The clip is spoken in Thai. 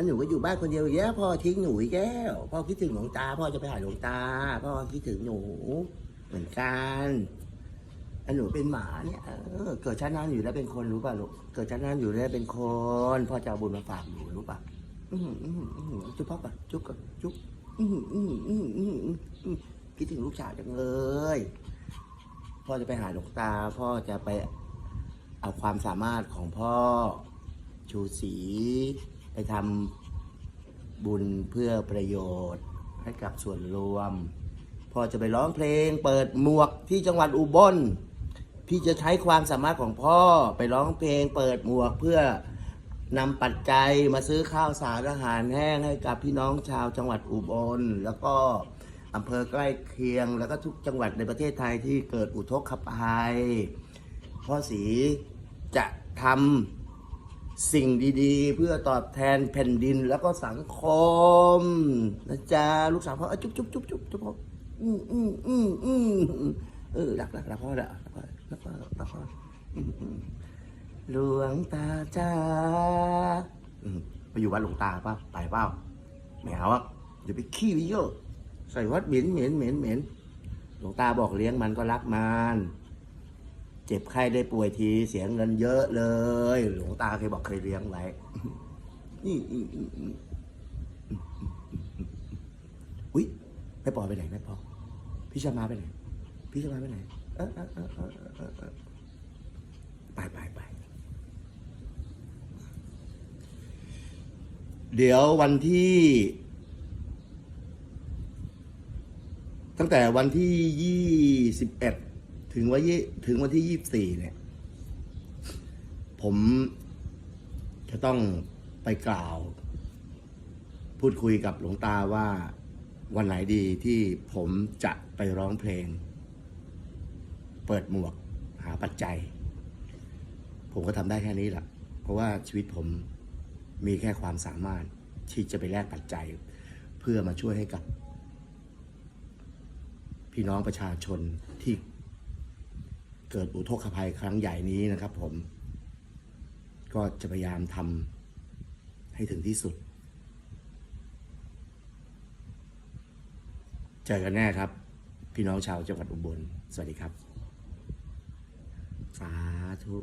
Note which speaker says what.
Speaker 1: แล้วหนูก็อยู่บ้านคนเดียวอีกแล้วพ่อทิ้งหนูอีกแล้วพ่อคิดถึงหลวงตา พ่อจะไปหาหลวงตา พ่อคิดถึงหนู เหมือนกันแล้วหนูเป็นหมาเนี่ยเออเกิดชาติหน้าอยู่แล้วเป็นคนรู้ป่ะลูกเกิดชาติหน้าอยู่แล้วเป็นคนพ่อจะเอาบุญมาฝากหนูรู้ป่ะอื้อหืออื้อหืออื้อหือจุ๊บพ่อป่ะจุ๊บก่อนจุ๊บอื้อหืออื้อหืออื้อหืออื้อหืออื้อหือคิดถึงลูกสาวจังเลย พ่อจะไปหาหลวงตา พ่อจะไปเอาความสามารถของพ่อชูศรี ไปทำบุญเพื่อประโยชน์ให้กับส่วนรวม พ่อจะไปร้องเพลง เปิดหมวกที่จังหวัดอุบลพี่จะใช้ความสามารถของพ่อไปร้องเพลง เปิดหมวกเพื่อนำปัจจัยมาซื้อข้าวสารอาหารแห้งให้กับพี่น้องชาวจังหวัดอุบล แล้วก็อำเภอใกล้เคียง แล้วก็ทุกจังหวัดในประเทศไทยที่เกิดอุทกภัยพ่อศรีจะทำ สิ่งดีๆ เพื่อตอบแทนแผ่นดินแล้วก็สังคมนะจ๊ะลูกสาวพ่อจุ๊บจุ๊บจุ๊บจุ๊บจุ๊บพ่ออืมอืมอืมอืมเออรักรักรักพ่อรักรักพ่อรักพ่อรักพ่อหลวงตาจ้าไปอยู่วัดหลวงตาเปล่าไปเปล่าไม่เอาอะอย่าไปขี้ไปเยอะใส่วัดเหม็นเหม็นเหม็นเหม็นหลวงตาบอกเลี้ยงมันก็รักมัน เจ็บไข้ได้ป่วยทีเสียเงินเยอะเลย หลวงตาเคยบอกเคยเลี้ยงไว้นี่อุ้ยแม่ปอไปไหนแม่ปอพี่ชมาไปไหน พี่ชมาไปไหนไปไปไปเดี๋ยววันที่ ตั้งแต่วันที่ยี่สิบเอ็ด ถึงวันยี่ถึงวันที่ยี่สิบสี่เนี่ย ผมจะต้องไปกล่าว พูดคุยกับหลวงตาว่าวันไหนดีที่ผมจะไปร้องเพลง เปิดหมวกหาปัจจัย ผมก็ทำได้แค่นี้แหละเพราะว่าชีวิตผมมีแค่ความสามารถที่จะไปแลกปัจจัย เพื่อมาช่วยให้กับ พี่น้องประชาชนที่ เกิดอุทกภัยครั้งใหญ่นี้นะครับผม ก็จะพยายามทำให้ถึงที่สุด เจอกันแน่ครับ พี่น้องชาวจังหวัดอุบล สวัสดีครับ สาธุ